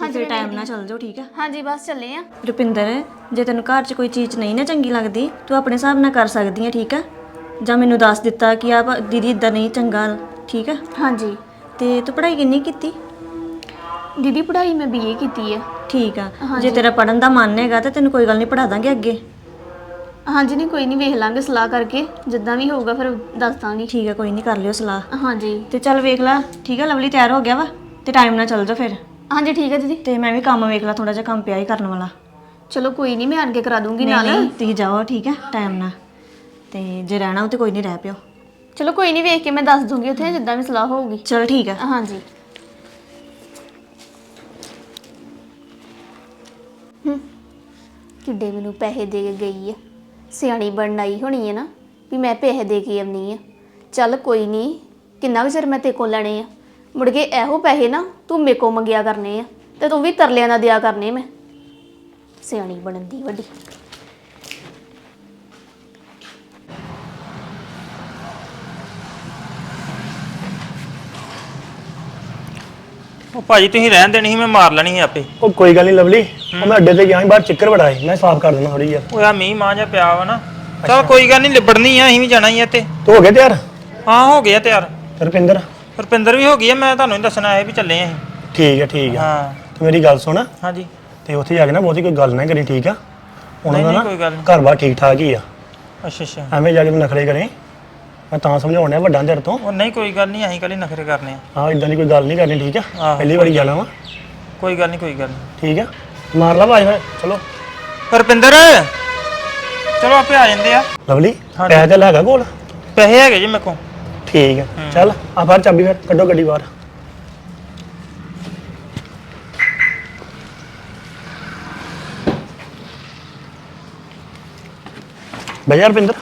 ਤੇ ਫਿਰ ਟਾਈਮ ਨਾਲ ਚੱਲ ਜਾਓ ਠੀਕ ਆ? ਹਾਂਜੀ ਬਸ ਚੱਲੇ ਆ। ਰੁਪਿੰਦਰ ਜੇ ਤੈਨੂੰ ਘਰ 'ਚ ਕੋਈ ਚੀਜ਼ ਨਹੀਂ ਨਾ ਚੰਗੀ ਲੱਗਦੀ ਤੂੰ ਆਪਣੇ ਹਿਸਾਬ ਨਾਲ ਕਰ ਸਕਦੀ ਆ ਠੀਕ ਆ? ਜਾਂ ਮੈਨੂੰ ਦੱਸ ਦਿੱਤਾ ਕਿ ਆ ਦੀਦੀ ਇਦਾਂ ਨਹੀਂ ਚੰਗਾ ਠੀਕ ਆ? ਹਾਂਜੀ। ਤੇ ਤੂੰ ਪੜ੍ਹਾਈ ਕਿੰਨੀ ਕੀਤੀ? ਦੀਦੀ ਪੜ੍ਹਾਈ ਮੈਂ ਬੀਏ ਕੀਤੀ ਹੈ। ਠੀਕ ਆ। ਜੇ ਤੇਰਾ ਪੜਨ ਦਾ ਮਨ ਹੈਗਾ ਤਾਂ ਤੈਨੂੰ ਕੋਈ ਗੱਲ ਨਹੀਂ ਪੜਾ ਦਾਂਗੇ ਅੱਗੇ। ਹਾਂਜੀ ਨਹੀਂ ਕੋਈ ਨਹੀਂ ਵੇਖ ਲਾਂਗੇ ਸਲਾਹ ਕਰਕੇ। ਜਿੱਦਾਂ ਵੀ ਹੋਊਗਾ ਫਿਰ ਦੱਸ ਦਾਂਗੀ। ਠੀਕ ਆ ਕੋਈ ਨਹੀਂ ਕਰ ਲਿਓ ਸਲਾਹ। ਹਾਂਜੀ। ਤੇ ਚੱਲ ਵੇਖ ਲੈ ਠੀਕ ਆ ਲਵਲੀ ਤਿਆਰ ਹੋ ਗਿਆ ਵਾ? ਤੇ ਟਾਈਮ ਨਾਲ ਚੱਲ ਜਾ ਫਿਰ। ਹਾਂਜੀ ਠੀਕ ਹੈ ਦੀਦੀ। ਤੇ ਮੈਂ ਵੀ ਕੰਮ ਵੇਖ ਲਾ ਥੋੜਾ ਜਿਹਾ ਕੰਮ ਪਿਆ ਹੀ ਕਰਨ ਵਾਲਾ। ਚਲੋ ਕੋਈ ਨਹੀਂ ਮੈਂ ਆਣ ਕੇ ਕਰਾ ਦੂੰਗੀ ਨਾਲ। ਨਹੀਂ ਤੁਸੀਂ ਜਾਓ ਠੀਕ ਆ ਟਾਈਮ ਨਾਲ। ਤੇ ਜੇ ਰਹਿਣਾ ਹੋ ਤੇ ਕੋਈ ਨਹੀਂ ਰਹਿ ਪਿਓ। ਚਲੋ ਕੋਈ ਨਹੀਂ ਵੇਖ ਕੇ ਮੈਂ ਦੱਸ ਦੂੰਗੀ ਉੱਥੇ ਜਿੱਦਾਂ ਵੀ ਸਲਾਹ ਹੋਊਗੀ। ਚਲ ਠੀਕ ਆ। ਹਾਂਜੀ। ਕਿੱਡੇ ਮੈਨੂੰ ਪੈਸੇ ਦੇ ਕੇ ਗਈ ਆ। ਸਿਆਣੀ ਬਣਨ ਆਈ ਹੋਣੀ ਹੈ ਨਾ, ਵੀ ਮੈਂ ਪੈਸੇ ਦੇ ਕੇ ਆਉਣੀ ਆ। ਚੱਲ ਕੋਈ ਨਹੀਂ ਕਿੰਨਾ ਕੁ ਚਿਰ ਮੈਂ ਤੇ ਕੋਲ ਲੈਣੇ ਆ? ਮੁੜ ਕੇ ਇਹੋ ਪੈਸੇ ਨਾ ਤੂੰ ਮੇਰੇ ਕੋਲ ਮੰਗਿਆ ਕਰਨੇ ਆ, ਤੇ ਤੂੰ ਵੀ ਤਰਲਿਆਂ ਨਾਲ ਦਿਆ ਕਰਨੇ ਮੈਂ। ਸਿਆਣੀ ਬਣਨ ਦੀ ਵੱਡੀ। ਉਹ ਭਾਜੀ ਤੁਸੀਂ ਰਹਿਣ ਦੇਣੀ ਸੀ ਮੈਂ ਮਾਰ ਲੈਣੀ ਸੀ ਆਪੇ। ਉਹ ਕੋਈ ਗੱਲ ਨਹੀਂ ਲਵਲੀ। ਉਹ ਮੈਂ ਅੱਡੇ ਤੇ ਗਿਆ ਸੀ ਬਾਹਰ ਚੱਕਰ ਬੜਾ ਮੈਂ ਸਾਫ਼ ਕਰ ਦਿੰਦਾ ਥੋੜੀ ਯਾਰ। ਉਹ ਆ ਮੀਂਹ ਮਾਂ ਜਿਹਾ ਪਿਆ ਵਾ ਨਾ। ਚਲ ਕੋਈ ਗੱਲ ਨਹੀਂ ਲਿਬੜਨੀ ਆ ਅਸੀਂ ਵੀ ਜਾਣਾ ਹੀ ਆ ਤੇ ਤੂੰ ਹੋ ਗਿਆ ਤਿਆਰ? ਹਾਂ ਹੋ ਗਿਆ ਤਿਆਰ। ਰੁਪਿੰਦਰ? ਰੁਪਿੰਦਰ ਵੀ ਹੋ ਗਈ ਆ ਮੈਂ ਤੁਹਾਨੂੰ ਹੀ ਦੱਸਣਾ ਹੈ ਵੀ ਚੱਲੇ ਅਸੀਂ। ਠੀਕ ਹੈ ਠੀਕ ਹੈ ਹਾਂ। ਤੇ ਮੇਰੀ ਗੱਲ ਸੁਣ। ਹਾਂਜੀ। ਤੇ ਉੱਥੇ ਜਾ ਕੇ ਨਾ ਬਹੁਤੀ ਕੋਈ ਗੱਲ ਨਾ ਕਰੀ ਠੀਕ ਆ? ਉਹਨਾਂ ਦਾ ਨਹੀਂ, ਨਾ ਕੋਈ ਗੱਲ ਨਹੀਂ। ਘਰ-ਬਾਰ ਠੀਕ ਠਾਕ ਹੀ ਆ। ਅੱਛਾ ਅੱਛਾ। ਐਵੇਂ ਜਾ ਕੇ ਤੂੰ ਨਖਰੇ ਕਰੇ। ਮੈਂ ਤਾਂ ਸਮਝਾਉਣ ਡਿਆ ਵੱਡਾਂ ਤੇਰੇ ਤੋਂ। ਉਹ ਨਹੀਂ ਕੋਈ ਗੱਲ ਨਹੀਂ ਅਸੀਂ ਕੱਲੀ ਨਖਰੇ ਕਰਨੇ ਆ। ਹਾਂ ਇਦਾਂ ਦੀ ਕੋਈ ਗੱਲ ਨਹੀਂ ਕਰਨੀ ਠੀਕ ਆ? ਆਹੋ, ਪਹਿਲੀ ਵਾਰੀ ਜਾਣਾ ਵਾ। ਕੋਈ ਗੱਲ ਨਹੀਂ ਕੋਈ ਗੱਲ ਨਹੀਂ। ਠੀਕ ਆ? ਮਾਰ ਲਾ ਭਾਈ ਫਿਰ ਚਲੋ। ਰੁਪਿੰਦਰ ਚਲੋ ਆਪੇ ਆ ਜਾਂਦੇ ਆ। ਲਵਲੀ ਹਾਂਜੀ। ਪੈਸੇ ਤੇ ਹੈਗਾ ਕੋਲ? ਪੈਸੇ ਹੈਗੇ ਜੀ ਮੇਰੇ ਕੋਲ। ਠੀਕ ਆ ਚੱਲ ਆ ਬਾਹਰ ਚਾਬੀ ਫਿਰ ਕੱਢੋ ਗੱਡੀ ਬਾਹਰ। ਬਈ ਰੁਪਿੰਦਰ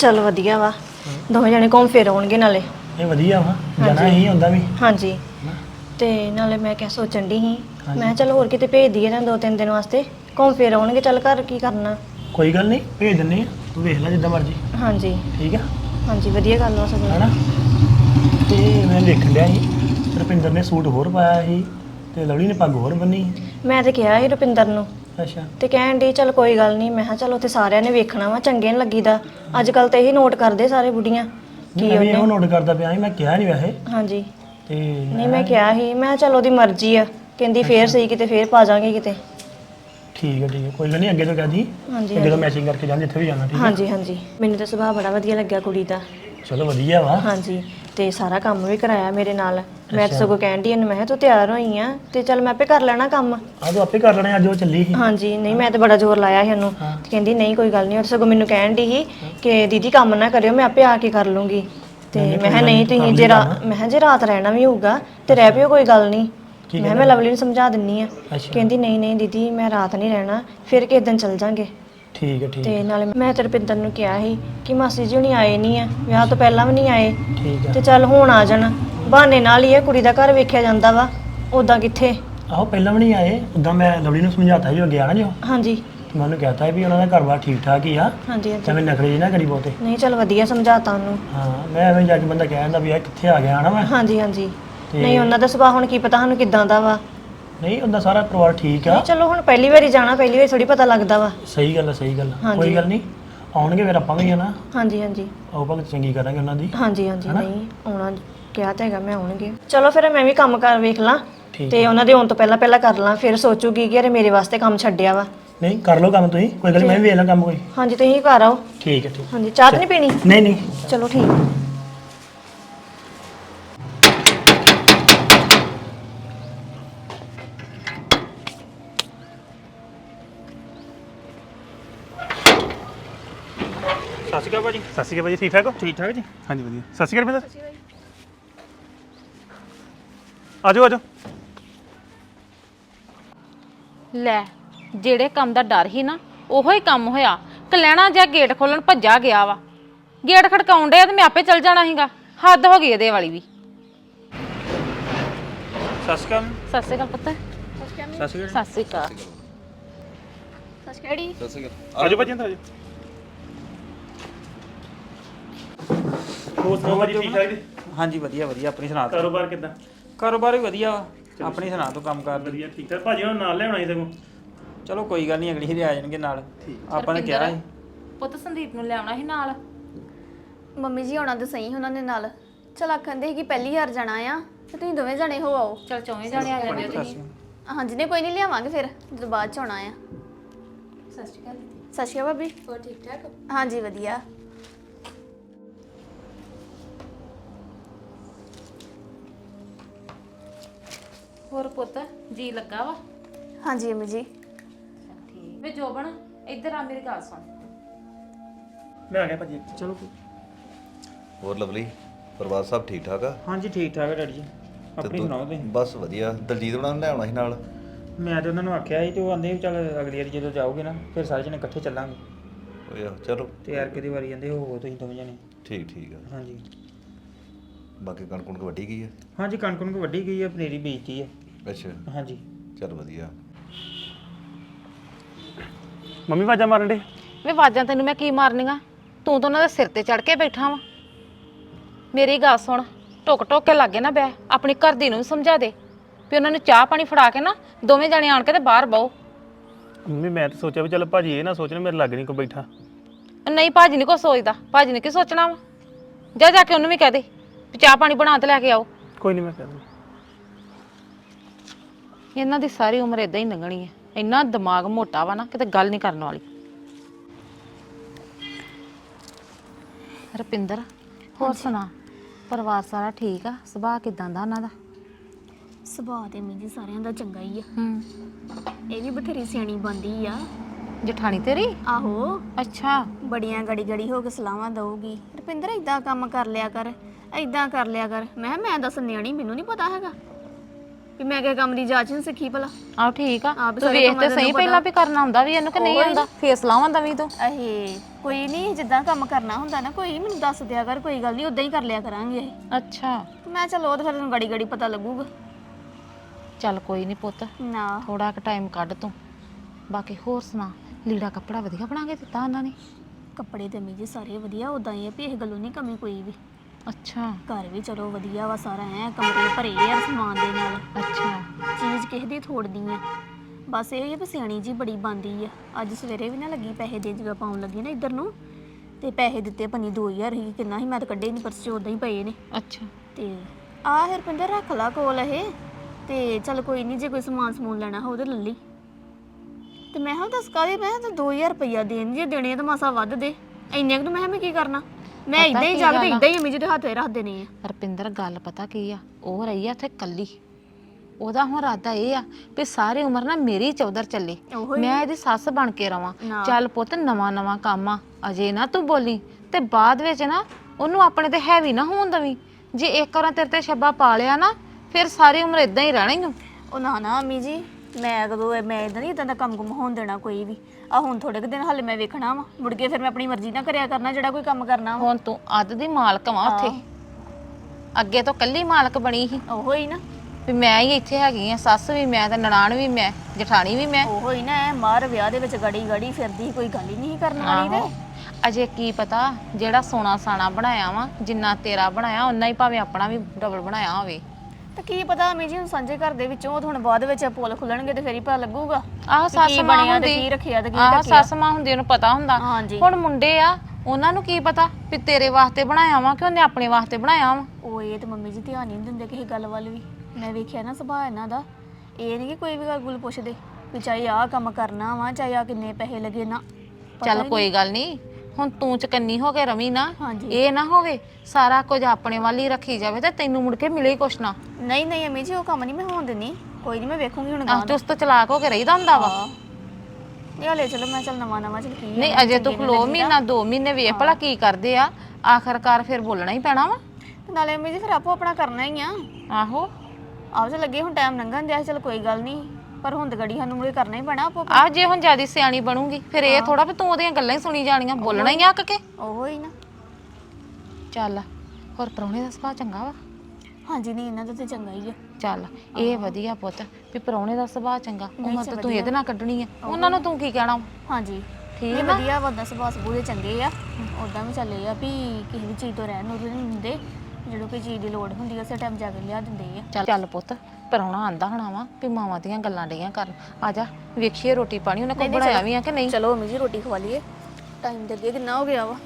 ਚਲ ਵਧੀਆ ਵਾ। ਦੋਵੇਂ ਜਣੇ ਘੁੰਮ ਫਿਰ ਆਉਣਗੇ ਨਾਲੇ। ਇਹ ਵਧੀਆ ਵਾ। ਜਾਣਾ ਹੀ ਹੁੰਦਾ ਵੀ। ਹਾਂਜੀ। ਤੇ ਨਾਲੇ ਮੈਂ ਕਿਹਾ ਸੋਚਣ ਦੀ ਸੀ। ਮੈਂ ਕਿਹਾ ਚੱਲ ਹੋਰ ਕਿਤੇ ਭੇਜ ਦਈਏ ਨਾ ਦੋ ਤਿੰਨ ਦਿਨ ਵਾਸਤੇ। ਘੁੰਮ ਫਿਰ ਆਉਣਗੇ ਚੱਲ ਘਰ ਕੀ ਕਰਨਾ। ਕੋਈ ਗੱਲ ਨਹੀਂ ਭੇਜ ਦਿੰਨੇ ਆ। ਤੂੰ ਵੇਖ ਲੈ ਜਿੱਦਾਂ ਮਰਜ਼ੀ। ਹਾਂਜੀ। ਠੀਕ ਆ? ਹਾਂਜੀ ਵਧੀਆ ਗੱਲ ਵਾ ਸਗੋਂ। ਹਨਾ? ਤੇ ਮੈਂ ਦੇਖਣ ਡਿਆ ਸੀ ਰੁਪਿੰਦਰ ਨੇ ਸੂਟ ਹੋਰ ਪਾਇਆ ਸੀ ਤੇ ਲਵਲੀ ਨੇ ਪੱਗ ਹੋਰ ਬੰਨੀ। ਮੈਂ ਤੇ ਕਿਹਾ ਸੀ ਰੁਪਿੰਦਰ ਨੂੰ ਅੱਛਾ। ਤੇ ਕਹਿਣ ਦੀ ਚਲ ਕੋਈ ਗੱਲ ਨਹੀਂ ਮੈਂ ਕਿਹਾ ਚਲ ਉੱਥੇ ਸਾਰਿਆਂ ਨੇ ਵੇਖਣਾ ਵਾ ਚੰਗੇ ਨਹੀਂ ਲੱਗੀਦਾ। ਅੱਜ ਕੱਲ ਤੇ ਇਹੀ ਨੋਟ ਕਰਦੇ ਸਾਰੇ ਬੁੱਢੀਆਂ ਮੈਂ ਵੀ ਇਹੋ ਨੋਟ ਕਰਦਾ ਪਿਆ ਸੀ ਮੈਂ ਕਿਹਾ ਨਹੀਂ ਵੈਸੇ। ਹਾਂਜੀ। ਤੇ ਨਹੀਂ ਮੈਂ ਕਿਹਾ ਸੀ ਮੈਂ ਚਲ ਉਹਦੀ ਮਰਜ਼ੀ ਆ ਕਹਿੰਦੀ ਫੇਰ ਸਹੀ ਕਿਤੇ ਫੇਰ ਪਾ ਜਾਾਂਗੇ ਕਿਤੇ। ਠੀਕ ਹੈ ਠੀਕ ਹੈ ਕੋਈ ਗੱਲ ਨਹੀਂ ਅੱਗੇ ਤੋਂ ਕਹਦੀ ਹਾਂਜੀ ਅੱਗੇ ਤੋਂ ਮੈਚਿੰਗ ਕਰਕੇ ਜਾਂਦੇ ਜਿੱਥੇ ਵੀ ਜਾਣਾ ਠੀਕ ਹੈ ਹਾਂਜੀ ਹਾਂਜੀ। ਮੈਨੂੰ ਤਾਂ ਸੁਭਾਅ ਬੜਾ ਵਧੀਆ ਲੱਗਿਆ ਕੁੜੀ ਦਾ। ਚਲੋ ਵਧੀਆ ਵਾ। ਹਾਂਜੀ ਤੇ ਸਾਰਾ ਕੰਮ ਵੀ ਕਰਾਇਆ ਮੇਰੇ ਨਾਲ। ਮੈਂ ਤਾਂ ਸਗੋਂ ਕਹਿਣ ਦੀ ਇਹਨੂੰ ਮੈਂ ਕਿਹਾ ਤੂੰ ਤਿਆਰ ਹੋਈ ਆ ਤੇ ਚਲ ਮੈਂ ਆਪੇ ਕਰ ਲੈਣਾ ਕੰਮ। ਤੂੰ ਆਪੇ ਕਰ ਲੈਣੇ ਅੱਜ ਉਹ ਚੱਲੀ ਸੀ। ਹਾਂਜੀ ਨਹੀਂ ਮੈਂ ਤਾਂ ਬੜਾ ਜ਼ੋਰ ਲਾਇਆ ਸੀ ਉਹਨੂੰ। ਤੇ ਕਹਿੰਦੀ ਨਹੀਂ ਕੋਈ ਗੱਲ ਨਹੀਂ। ਉਹ ਸਗੋਂ ਮੈਨੂੰ ਕਹਿਣ ਦੀ ਸੀ ਕਿ ਦੀਦੀ ਕੰਮ ਨਾ ਕਰਿਓ ਮੈਂ ਆਪੇ ਆ ਕੇ ਕਰ ਲੂੰਗੀ। ਤੇ ਮੈਂ ਕਿਹਾ ਨਹੀਂ ਤੁਸੀਂ ਜੇ ਰਾ- ਮੈਂ ਕਿਹਾ ਜੇ ਰਾਤ ਰਹਿਣਾ ਵੀ ਹੋਊਗਾ ਤੇ ਰਹਿ ਪਿਓ ਕੋਈ ਗੱਲ ਨਹੀਂ। ਮੈਂ ਕਿਹਾ ਮੈਂ ਲਵਲੀ ਨੂੰ ਸਮਝਾ ਦਿੰਨੀ ਆ। ਕਹਿੰਦੀ ਨਹੀਂ ਨਹੀਂ ਦੀਦੀ ਮੈਂ ਰਾਤ ਨਹੀਂ ਰਹਿਣਾ ਫਿਰ ਕਿਸੇ ਦਿਨ ਚੱਲ ਜਾਾਂਗੇ। ਠੀਕ ਹੈ ਠੀਕ ਤੇ ਨਾਲੇ ਮੈਂ ਤੇ ਰੁਪਿੰਦਰ ਨੂੰ ਕਿਹਾ ਸੀ ਕਿ ਮਾਸੀ ਜੀ ਹੁਣੀ ਆਏ ਨਹੀਂ ਆ ਵਿਆਹ ਤੋਂ ਪਹਿਲਾਂ ਵੀ ਨਹੀਂ ਆਏ। ਠੀਕ ਹੈ ਤੇ ਚੱਲ ਹੁਣ ਆ ਜਾਣ। ਬਹਾਨੇ ਨਾਲ ਹੀ ਇਹ ਕੁੜੀ ਦਾ ਘਰ ਵੇਖਿਆ ਜਾਂਦਾ ਵਾ। ਉਦਾਂ ਕਿੱਥੇ? ਆਹੋ ਪਹਿਲਾਂ ਵੀ ਨਹੀਂ ਆਏ। ਉਦਾਂ ਮੈਂ ਲਵਲੀ ਨੂੰ ਸਮਝਾਤਾ ਉਹ ਗਿਆ ਨਾ ਜੋ। ਹਾਂਜੀ। ਤੇ ਮੈਂ ਉਹਨੂੰ ਕਹਤਾ ਵੀ ਉਹਨਾਂ ਦਾ ਘਰ-ਬਾਰ ਠੀਕ ਠਾਕ ਹੀ ਆ। ਹਾਂਜੀ ਹਾਂਜੀ। ਤੇ ਮੈਂ ਨਖਰੇ ਜਿਹੀ ਨਾ ਕਰੀ ਬਹੁਤੇ। ਨਹੀਂ ਚੱਲ ਵਧੀਆ ਸਮਝਾਤਾ ਉਹਨੂੰ। ਹਾਂ ਮੈਂ ਐਵੇਂ ਜਾ ਕੇ ਬੰਦਾ ਕਹਿ ਦਿੰਦਾ ਵੀ ਇਹ ਕਿੱਥੇ ਆ ਗਿਆ ਨਾ ਮੈਂ। ਹਾਂਜੀ ਹਾਂਜੀ। ਨਹੀਂ ਉਹਨਾਂ ਦਾ ਸੁਭਾਅ ਹੁਣ ਕੀ ਪਤਾ ਸਾਨੂੰ ਕਿਦਾਂ ਦਾ ਵਾ। ਨਹੀਂ ਉਹਦਾ ਸਾਰਾ ਪਰਿਵਾਰ ਠੀਕ ਆ। ਨਹੀਂ ਚਲੋ ਹੁਣ ਪਹਿਲੀ ਵਾਰੀ ਜਾਣਾ ਪਹਿਲੀ ਵਾਰੀ ਥੋੜੀ ਪਤਾ ਲੱਗਦਾ ਵਾ। ਸਹੀ ਗੱਲ ਆ ਸਹੀ ਗੱਲ ਆ। ਕੋਈ ਗੱਲ ਨਹੀਂ। ਆਉਣਗੇ ਫਿਰ ਆਪਾਂ ਵੀ ਆ ਨਾ ਹਾਂਜੀ। ਹਾਂਜੀ ਭਗਤ ਚੰਗੀ ਕਰਾਂਗੇ ਉਹਨਾਂ ਦੀ। ਹਾਂਜੀ ਹਾਂਜੀ। ਨਹੀਂ ਆਉਣਾ ਕਿਹਾ ਤਾਂ ਹੈਗਾ ਮੈਂ ਆਉਣਗੇ। ਚਲੋ ਫਿਰ ਮੈਂ ਵੀ ਕੰਮ ਕਰ ਵੇਖ ਲਾਂ ਠੀਕ ਤੇ ਉਹਨਾਂ ਦੇ ਆਉਣ ਤੋਂ ਪਹਿਲਾਂ ਪਹਿਲਾਂ ਕਰ ਲਾਂ ਫਿਰ ਸੋਚੂਗੀ ਕਿ ਯਾਰ ਮੇਰੇ ਵਾਸਤੇ ਕੰਮ ਛੱਡਿਆ ਵਾ। ਨਹੀਂ ਕਰ ਲਓ ਕੰਮ ਤੁਸੀਂ ਕੋਈ ਗੱਲ ਨੀ, ਮੈਂ ਵੀ ਵੇਖ ਲਾਂ ਕੰਮ ਕੋਈ। ਹਾਂਜੀ ਤੁਸੀਂ ਘਰ ਆਓ। ਠੀਕ ਹੈ ਠੀਕ। ਹਾਂਜੀ ਚਾਹ ਤਾਂ ਨਹੀਂ ਪੀਣੀ? ਨਹੀਂ ਨਹੀਂ। ਚਲੋ ਠੀਕ। ਸਤਿ ਸ਼੍ਰੀ ਅਕਾਲ ਭਾਜੀ। ਸਤਿ ਸ਼੍ਰੀ ਅਕਾਲ ਭਾਜੀ ਠੀਕ ਠਾਕ ਹੋ? ਠੀਕ ਠਾਕ ਜੀ। ਹਾਂਜੀ ਵਧੀਆ। ਸਤਿ ਸ਼੍ਰੀ ਅਕਾਲ ਬਿੰਦਰ ਆਜੋ ਆਜੋ। ਲੈ ਜਿਹੜੇ ਕੰਮ ਦਾ ਡਰ ਹੀ ਨਾ ਉਹੋ ਹੀ ਕੰਮ ਹੋਇਆ। ਕਲੈਣਾ ਜਾਂ ਗੇਟ ਖੋਲਣ ਭੱਜਾ ਗਿਆ ਵਾ। ਗੇਟ ਖੜਕਾਉਣ ਡਿਆ ਤੇ ਮੈਂ ਆਪੇ ਚੱਲ ਜਾਣਾ ਸੀਗਾ। ਹੱਦ ਹੋ ਗਈ ਇਹਦੇ ਵਾਲੀ ਵੀ। ਅਕਾਲ। ਸਤਿ ਸ਼੍ਰੀ ਅਕਾਲ ਪੁੱਤ। ਅਕਾਲ। ਸਤਿ ਸ਼੍ਰੀ ਅਕਾਲ। ਸਸਕੜੀ ਆਜੋ ਭਾਜੀ ਅੰਦਰ ਆਜੋ। ਹੋਰ ਸੁਣਾਓ ਭਾਜੀ ਠੀਕ ਠਾਕ ਜੀ? ਹਾਂਜੀ ਵਧੀਆ ਵਧੀਆ। ਆਪਣੀ ਸੁਣਾ ਤੂੰ। ਕਾਰੋਬਾਰ ਕਿਦਾਂ? ਕਾਰੋਬਾਰ ਵੀ ਵਧੀਆ ਵਾ। ਆਪਣੀ ਸੁਣਾ ਤੂੰ ਕੰਮ ਕਰ ਵਧੀਆ ਠੀਕ ਠਾਕ। ਭਾਜੀ ਨੂੰ ਨਾਲ ਲਿਆਉਣਾ ਸੀ ਸਗੋਂ ਚਲੋ ਕੋਈ ਗੱਲ ਨਹੀਂ ਅਗਲੀ ਵਾਰੀ ਆ ਜਾਣਗੇ ਨਾਲ। ਆਪਾਂ ਨੇ ਕਿਹਾ ਸੀ। ਪੁੱਤ ਸੰਦੀਪ ਨੂੰ ਲਿਆਉਣਾ ਸੀ ਨਾਲ। ਮੰਮੀ ਜੀ ਆਉਣਾ ਤਾਂ ਸਹੀ ਉਹਨਾਂ ਦੇ ਨਾਲ। ਚਲ ਆਖਣ ਦੇ ਕਿ ਪਹਿਲੀ ਵਾਰ ਜਾਣਾ ਆ ਤੇ ਤੁਸੀਂ ਦੋਵੇਂ ਜਣੇ ਹੋ ਆਓ। ਚਲ ਚੌਵੇਂ ਜਾਣੇ ਆ ਜਾਂਦੇ ਤੁਸੀਂ। ਹਾਂਜੀ ਨੇ ਕੋਈ ਨਹੀਂ ਲਿਆਵਾਂਗੇ ਫਿਰ ਜਦੋਂ ਬਾਅਦ ਚ ਆਉਣਾ ਆ। ਸਤਿ ਸ਼੍ਰੀ ਅਕਾਲ ਸਤਿ ਸ਼੍ਰੀ ਅਕਾਲ ਭਾਬੀ। ਹੋਰ ਠੀਕ ਠਾਕ? ਹਾਂਜੀ ਵਧੀਆ। ਹੋਰ ਪੁੱਤ ਜੀ ਲੱਗਾ ਵਾ? ਹਾਂਜੀ ਅੰਮੀ ਜੀ। ਠੀਕ। ਵੇ ਜੋਬਨ ਇੱਧਰ ਆ ਮੇਰੀ ਗੱਲ ਸੁਣ। ਮੈਂ ਆ ਗਿਆ ਭਾਜੀ। ਚਲੋ। ਹੋਰ ਲਵਲੀ ਪਰਿਵਾਰ ਸਭ ਠੀਕ ਠਾਕ ਆ? ਹਾਂਜੀ ਠੀਕ ਠਾਕ ਹੈ ਡੈਡੀ ਜੀ। ਤੇ ਆਪਣੀ ਤੂੰ- ਸੁਣਾਓ ਤੁਸੀਂ? ਬਸ ਵਧੀਆ। ਦਲਜੀਤ ਉਹਨਾਂ ਨੂੰ ਲੈ ਆਉਣਾ ਸੀ ਨਾਲ? ਮੈਂ ਤੇ ਉਹਨਾਂ ਨੂੰ ਆਖਿਆ ਸੀ ਤੇ ਉਹ ਆਂਦੇ ਵੀ ਚੱਲ ਅਗਲੀ ਵਾਰੀ ਜਦੋਂ ਜਾਓਗੇ ਨਾ ਫਿਰ ਸਾਰੇ ਜਣੇ ਇਕੱਠੇ ਚੱਲਾਂਗੇ। ਓਏ ਆਹੋ, ਚਲੋ। ਤੇ ਯਾਰ ਕਿਤੇ ਵਾਰੀ ਜਾਂਦੇ ਹੋਵੋ ਤੁਸੀਂ ਦੋਵੇਂ ਜਣੇ। ਠੀਕ ਠੀਕ ਆ। ਹਾਂਜੀ। ਬਾਕੀ ਕਣਕ ਕੁਣਕ ਵੱਢੀ ਗਈ ਆ? ਹਾਂਜੀ ਕਣਕ ਕੁਣਕ ਵੱਢੀ ਗਈ ਹੈ ਪਨੀਰੀ ਬੀਜਤੀ ਹੈ ਅੱਛਾ। ਹਾਂਜੀ। ਚਲ ਵਧੀਆ। ਮੰਮੀ ਵਾਜਾ ਮਾਰਨ ਦੇ ਵੇ ਆਵਾਜ਼ਾਂ ਤੈਨੂੰ ਮੈਂ ਕੀ ਮਾਰਨੀਆਂ? ਤੂੰ ਤਾਂ ਉਹਨਾਂ ਦੇ ਸਿਰ ਤੇ ਚੜ ਕੇ ਬੈਠਾ ਵਾ। ਮੇਰੀ ਗੱਲ ਸੁਣ ਟੁਕ ਟੁਕ ਕੇ ਲੱਗੇ ਨਾ ਬੈ ਆਪਣੀ ਘਰ ਦੀ ਨੂੰ ਵੀ ਸਮਝਾ ਦੇ। ਵੀ ਉਹਨਾਂ ਨੂੰ ਚਾਹ ਪਾਣੀ ਫੜਾ ਕੇ ਨਾ ਦੋਵੇਂ ਜਣੇ ਆਣ ਕੇ ਤੇ ਬਾਹਰ ਬਹੁ। ਮੰਮੀ ਮੈਂ ਤਾਂ ਸੋਚਿਆ ਵੀ ਚੱਲ ਭਾਜੀ ਇਹ ਨਾ ਸੋਚਣ ਮੇਰੇ ਲੱਗ ਨਹੀਂ ਕੋਈ ਬੈਠਾ। ਨਹੀਂ ਭਾਜੀ ਨਹੀਂ ਕੋ ਸੋਚਦਾ। ਭਾਜੀ ਨੇ ਕੀ ਸੋਚਣਾ ਵਾ? ਜਾ ਜਾ ਕੇ ਉਹਨੂੰ ਵੀ ਕਹਿ ਦੇ ਵੀ ਚਾਹ ਪਾਣੀ ਬਣਾ ਤੇ ਲੈ ਕੇ ਆਓ। ਕੋਈ ਨਹੀਂ ਮੈਂ ਕਰ ਦੂੰ ਇਹਨਾਂ ਦੀ ਸਾਰੀ ਉਮਰ ਇਦਾਂ ਹੀ ਲੰਘਣੀ ਹੈ। ਇੰਨਾ ਦਿਮਾਗ ਮੋਟਾ ਵਾ ਨਾ ਕਿਤੇ ਗੱਲ ਨਹੀਂ ਕਰਨ ਵਾਲੀ। ਰਪਿੰਦਰ ਹੋਰ ਸੁਣਾ? ਪਰਿਵਾਰ ਸਾਰਾ ਠੀਕ ਆ? ਸੁਭਾਅ ਕਿਦਾਂ ਦਾ ਉਹਨਾਂ ਦਾ? ਸੁਭਾਅ ਤੇ ਜੀ ਸਾਰਿਆਂ ਦਾ ਚੰਗਾ ਹੀ ਆ। ਹੂੰ। ਇਹ ਵੀ ਬਥੇਰੀ ਸਿਆਣੀ ਬੰਦੀ ਆ। ਜਠਾਣੀ ਤੇਰੀ? ਆਹੋ। ਅੱਛਾ। ਬੜੀਆਂ ਗੜੀ ਗੜੀ ਹੋ ਕੇ ਸਲਾਹਾਂ ਦਊਗੀ। ਰੁਪਿੰਦਰ ਇਦਾਂ ਕੰਮ ਕਰ ਲਿਆ ਕਰ। ਇਦਾਂ ਕਰ ਲਿਆ ਕਰ। ਮੈਂ ਕਿਹਾ ਮੈਂ ਦੱਸ ਨਿਆਣੀ ਮੈਨੂੰ ਨਹੀਂ ਪਤਾ ਹੈਗਾ। ਵੀ ਮੈਂ ਕਿਸੇ ਕੰਮ ਦੀ ਜਾਚ ਨਹੀਂ ਸਿੱਖੀ ਭਲਾ। ਆਹ ਠੀਕ ਆ। ਤੂੰ ਸਾਰੇ ਵੇਖ ਕੰਮਾਂ ਤੇ ਦਾ ਸਹੀ ਤੈਨੂੰ ਪਹਿਲਾਂ ਵੀ ਕਰਨਾ ਹੁੰਦਾ ਵੀ ਇਹਨੂੰ ਕਿ ਨਹੀਂ ਆਉਂਦਾ ਫੇਸ ਲਾਵਾਂ ਦਵੀਂ ਤੂੰ। ਅਹੇ ਕੋਈ ਨਹੀਂ ਜਿੱਦਾਂ ਕੰਮ ਕਰਨਾ ਹੁੰਦਾ ਨਾ ਕੋਈ ਮੈਨੂੰ ਦੱਸ ਦਿਆ ਕਰ ਕੋਈ ਗੱਲ ਨਹੀਂ ਉਦਾਂ ਹੀ ਕਰ ਲਿਆ ਕਰਾਂਗੇ ਅੱਛਾ। ਮੈਂ ਚਲੋ ਉਹ ਤਾਂ ਫਿਰ ਤੈਨੂੰ ਗੜੀ ਗੜੀ ਪਤਾ ਲੱਗੂਗਾ। ਚੱਲ ਕੋਈ ਨਹੀਂ ਪੁੱਤ ਨਾ। ਥੋੜਾ ਕੁ ਟਾਈਮ ਕੱਢ ਤੂੰ। ਬਾਕੀ ਹੋਰ ਸੁਣਾ ਲੀੜਾ ਕੱਪੜਾ ਵਧੀਆ ਬਣਾ ਕੇ ਦਿੱਤਾ ਉਹਨਾਂ ਨੇ? ਕੱਪੜੇ ਤੇ ਮੀ ਜੀ ਸਾਰੇ ਵਧੀਆ ਉਦਾਂ ਹੀ ਆ ਵੀ ਇਹ ਗੱਲੋਂ ਨਹੀਂ ਕਮੀ ਕੋਈ ਵੀ। ਅੱਛਾ। ਘਰ ਵੀ ਚਲੋ ਵਧੀਆ ਵਾ ਸਾਰਾ ਐ ਕਮਰੇ ਭਰੇ ਆ ਸਮਾਨ ਦੇ ਨਾਲ। ਅੱਛਾ। ਚੀਜ਼ ਕਿਸੇ ਦੀ ਥੋੜਦੀ ਆ। ਬਸ ਇਹ ਹੀ ਆ ਵੀ ਸਿਆਣੀ ਜੀ ਬੜੀ ਬੰਦੀ ਆ। ਅੱਜ ਸਵੇਰੇ ਵੀ ਨਾ ਲੱਗੀ ਪੈਸੇ ਦੇ ਜਗਾ ਪਾਉਣ ਲੱਗੀ ਨਾ ਇੱਧਰ ਨੂੰ। ਤੇ ਪੈਸੇ ਦਿੱਤੇ ਪੰਨੀ 2000 ਹੀ ਕਿੰਨਾ ਸੀ ਮੈਂ ਤਾਂ ਕੱਢੇ ਨਹੀਂ ਪਰਸ ਉਦਾਂ ਹੀ ਪਏ ਨੇ। ਅੱਛਾ। ਤੇ ਆ ਹਰਪਿੰਦਰ ਰੱਖ ਲਾ ਕੋਲ ਇਹ। ਤੇ ਚੱਲ ਕੋਈ ਨਹੀਂ ਜੇ ਕੋਈ ਸਮਾਨ ਸਮੂਨ ਲੈਣਾ ਹੋਵੇ ਤੇ ਲੱਲੀ ਤੇ ਮੈਂ ਹਾਂ ਦੱਸ ਕਾਹਦੇ? ਮੈਂ ਤਾਂ 2000 ਰੁਪਈਆ ਦੇਣ ਜੇ ਦੇਣੇ ਆ ਤਾਂ ਮਾਸਾ ਵੱਧ ਦੇ। ਇੰਨੇ ਕੁ ਨੂੰ ਮੈਂ ਕਿਹਾ ਮੈਂ ਕੀ ਕਰਨਾ? ਮੈਂ ਇਦਾਂ ਹੀ ਜਗਦੇ? ਇਦਾਂ ਹੀ ਅਮੀ ਜੀ ਦੇ ਹੱਥ ਰੱਖ ਦੇਣੇ ਆ ਰਪਿੰਦਰ ਗੱਲ ਪਤਾ ਕੀ ਆ? ਉਹ ਰਹੀ ਆ ਉੱਥੇ ਕੱਲੀ ਉਹਦਾ ਹੁਣ ਇਰਾਦਾ ਇਹ ਆ ਵੀ ਸਾਰੀ ਉਮਰ ਨਾ ਮੇਰੀ ਚੌਧਰ ਚੱਲੇ। ਉਹੋ ਮੈਂ ਇਹਦੀ ਸੱਸ ਬਣ ਕੇ ਰਵਾਂ। ਚੱਲ ਪੁੱਤ ਨਵਾਂ ਨਵਾਂ ਕੰਮ ਆ। ਅਜੇ ਨਾ ਤੂੰ ਬੋਲੀ। ਤੇ ਬਾਅਦ ਵਿੱਚ ਨਾ ਉਹਨੂੰ ਆਪਣੇ ਤੇ ਹੈਵੀ ਨਾ ਹੋਣ ਦਵੀਂ। ਜੇ ਇੱਕ ਵਾਰ ਤੇਰੇ ਤੇ ਛੱਬਾ ਪਾ ਲਿਆ ਨਾ ਫਿਰ ਸਾਰੀ ਉਮਰ ਇਦਾਂ ਹੀ ਰਹਿਣਾ ਹੀ ਉਹ ਨਾ ਨਾ ਅਮੀ ਜੀ ਮੈਂ ਕਦੋਂ ਮੈਂ ਇਦਾਂ ਨਹੀਂ ਇਦਾਂ ਦਾ ਕੰਮ ਗੁੰਮ ਹੋਣ ਦੇਣਾ ਕੋਈ ਵੀ। ਆ ਹੁਣ ਥੋੜੇ ਕੁ ਦਿਨ ਹਾਲੇ ਮੈਂ ਵੇਖਣਾ ਵਾ। ਮੁੜ ਕੇ ਫਿਰ ਮੈਂ ਆਪਣੀ ਮਰਜ਼ੀ ਨਾਲ ਕਰਿਆ ਕਰਨਾ ਜਿਹੜਾ ਕੋਈ ਕੰਮ ਕਰਨਾ ਵਾ। ਹੁਣ ਤੂੰ ਅੱਧ ਦੀ ਮਾਲਕ ਵਾਂ ਉੱਥੇ। ਅੱਗੇ ਤੋਂ ਕੱਲੀ ਮਾਲਕ ਬਣੀ ਸੀ। ਉਹੋ ਹੀ ਨਾ। ਵੀ ਮੈਂ ਹੀ ਇੱਥੇ ਹੈਗੀ ਆ ਸੱਸ ਵੀ ਮੈਂ ਤੇ ਨਨਾਣ ਵੀ ਮੈਂ ਜਠਾਣੀ ਵੀ ਮੈਂ। ਉਹੋ ਹੀ ਨਾ ਐ ਮਾਰ ਵਿਆਹ ਦੇ ਵਿੱਚ ਗੜੀ ਗੜੀ ਫਿਰਦੀ ਕੋਈ ਗੱਲ ਹੀ ਨਹੀਂ ਕਰਨ ਵਾਲੀ ਤੇ। ਆਹੋ। ਅਜੇ ਕੀ ਪਤਾ ਜਿਹੜਾ ਸੋਨਾ ਸਾਣਾ ਬਣਾਇਆ ਵਾ ਜਿੰਨਾ ਤੇਰਾ ਬਣਾਇਆ ਓਨਾ ਹੀ ਭਾਵੇਂ ਆਪਣਾ ਵੀ ਡਬਲ ਬਣਾਇਆ ਹੋਵੇ। ਤੇ ਕੀ ਪਤਾ ਅਮੀ ਜੀ ਹੁਣ ਸਾਂਝੇ ਘਰ ਦੇ ਵਿੱਚੋਂ ਉਹ ਹੁਣ ਬਾਅਦ ਵਿੱਚ ਪੁੱਲ ਖੁੱਲਣਗੇ ਤੇ ਫੇਰ ਹੀ ਪਤਾ ਲੱਗੂਗਾ ਆਹ ਸੱਸ ਕੀ ਮਾਂ ਬਣਿਆ ਤੇ ਹੁੰਦੀ। ਕੀ ਰੱਖਿਆ ਤੇ ਕੀ ਆਹ ਰੱਖਿਆ ਸੱਸ ਮਾਂ ਹੁੰਦੀ ਉਹਨੂੰ ਪਤਾ ਹੁੰਦਾ। ਹਾਂਜੀ। ਹੁਣ ਮੁੰਡੇ ਆ ਉਹਨਾਂ ਨੂੰ ਕੀ ਪਤਾ ਵੀ ਤੇਰੇ ਵਾਸਤੇ ਬਣਾਇਆ ਵਾ ਕਿ ਉਹਨੇ ਆਪਣੇ ਵਾਸਤੇ ਬਣਾਇਆ ਵਾ? ਉਹ ਇਹ ਤੇ ਮੰਮੀ ਜੀ ਧਿਆਨ ਨਹੀਂ ਦਿੰਦੇ ਕਿਸੇ ਗੱਲ ਵੱਲ ਵੀ। ਮੈਂ ਵੇਖਿਆ ਨਾ ਸੁਭਾਅ ਇਹਨਾਂ ਦਾ। ਇਹ ਨਹੀਂ ਕਿ ਕੋਈ ਵੀ ਗੱਲ ਗੁੱਲ ਪੁੱਛਦੇ ਵੀ ਚਾਹੇ ਆਹ ਕੰਮ ਕਰਨਾ ਵਾ ਚਾਹੇ ਆ ਕਿੰਨੇ ਪੈਸੇ ਲੱਗੇ ਨਾ। ਚੱਲ ਕੋਈ ਗੱਲ ਨਹੀਂ। ਹੁਣ ਤੂੰ ਚਕੰਨੀ ਹੋ ਕੇ ਰਵੀ ਨਾ ਹਾਂਜੀ। ਇਹ ਨਾ ਹੋਵੇ ਸਾਰਾ ਕੁਝ ਆਪਣੇ ਵੱਲ ਹੀ ਰੱਖੀ ਜਾਵੇ ਤੇ ਤੈਨੂੰ ਮੁੜ ਕੇ ਮਿਲੇ ਹੀ ਕੁਛ ਨਾ। ਨਹੀਂ ਨਹੀਂ ਅਮੀ ਜੀ ਉਹ ਕੰਮ ਨਹੀਂ ਮੈਂ ਹੋਣ ਦਿੰਦੀ। ਕੋਈ ਨਹੀਂ ਮੈਂ ਵੇਖੂੰਗੀ ਹੁਣ ਆਹ ਗਾਂ ਚੁਸਤ ਚਲਾਕ ਹੋ ਕੇ ਰਹੀਦਾ ਹੁੰਦਾ ਵਾ। ਇਹ ਹਲੇ ਚਲੋ ਮੈਂ ਚੱਲ ਨਵਾਂ ਨਵਾਂ ਚੱਲ ਕੀ ਆ, ਨਹੀਂ ਅਜੇ ਤੂੰ ਖਲੋ ਮਹੀਨਾ ਦੋ ਮਹੀਨੇ ਵੇਖ ਭਲਾ ਕੀ ਕਰਦੇ ਆ। ਆਖਰਕਾਰ ਫਿਰ ਬੋਲਣਾ ਹੀ ਪੈਣਾ ਵਾ। ਤੇ ਨਾਲੇ ਅਮੀ ਜੀ ਫਿਰ ਆਪੋ ਆਪਣਾ ਕਰਨਾ ਹੀ ਆ। ਆਹੋ। ਆਪ ਜੇ ਲੱਗੇ ਹੁਣ ਟਾਈਮ ਲੰਘਣ ਦਿਆ ਚਲ ਕੋਈ ਗੱਲ ਨਹੀਂ। ਪਰ ਹੁਣ ਤੇ ਗੜੀ ਸਾਨੂੰ ਮੁਰੇ ਕਰਨਾ ਹੀ ਪੈਣਾ ਆਪੋ ਆ ਜੇ ਹੁਣ ਜਿਆਦੀ ਸਿਆਣੀ ਬਣੂਗੀ ਫਿਰ ਇਹ ਥੋੜਾ ਵੀ ਤੂੰ ਉਹਦੀਆਂ ਗੱਲਾਂ ਹੀ ਸੁਣੀ ਜਾਣੀਆਂ ਬੋਲਣਾ ਹੀ ਅੱਕ ਕੇ। ਉਹੋ ਹੀ ਨਾ। ਚੱਲ ਹੋਰ ਪ੍ਰਾਹੁਣੇ ਦਾ ਸੁਭਾਅ ਚੰਗਾ ਵਾ? ਹਾਂਜੀ ਨਹੀਂ ਇਹਨਾਂ ਦਾ ਤੇ ਚੰਗਾ ਹੀ ਆ। ਚੱਲ ਇਹ ਵਧੀਆ ਪੁੱਤ ਵੀ ਪ੍ਰਾਹੁਣੇ ਦਾ ਸੁਭਾਅ ਚੰਗਾ ਉਮਰ ਤਾਂ ਤੂੰ ਇਹਦੇ ਨਾਲ ਕੱਢਣੀ ਆ। ਉਹਨਾਂ ਨੂੰ ਤੂੰ ਕੀ ਕਹਿਣਾ? ਹਾਂਜੀ। ਠੀਕ ਨਹੀਂ ਵਧੀਆ ਵਦਾ ਸੁਭਾਅ ਸੁਭੂ ਦੇ ਚੰਗੇ ਆ। ਉਦਾਂ ਵੀ ਚੱਲੇ ਆ ਵੀ ਕਿਸੇ ਵੀ ਚੀਜ਼ ਤੋਂ ਰਹਿਣ ਨੂੰ ਨਹੀਂ ਦਿੰਦੇ। ਜਦੋਂ ਕੋਈ ਚੀਜ਼ ਦੀ ਲੋੜ ਹੁੰਦੀ ਆ ਉਸੇ ਟਾਈਮ ਜਾ ਕੇ ਲਿਆ ਦਿੰਦੇ ਆ। ਚੱਲ ਚੱਲ ਪੁੱਤ ਪ੍ਰਾਹੁਣਾ ਆਂਦਾ ਹੋਣਾ ਵਾ ਵੀ ਮਾਵਾਂ ਦੀਆਂ ਗੱਲਾਂ ਡਈਆਂ ਕਰਨ ਆ ਜਾ ਵੇਖੀਏ ਰੋਟੀ ਪਾਣੀ ਉਹਨੇ ਕੋਈ ਬਣਾਇਆ ਵੀ ਆ ਕਿ ਨਹੀਂ? ਚਲੋ ਅਮੀ ਜੀ ਰੋਟੀ ਖਵਾ ਲਈਏ। ਟਾਈਮ ਦੇ ਅੱਗੇ ਕਿੰਨਾ ਹੋ ਗਿਆ ਵਾ।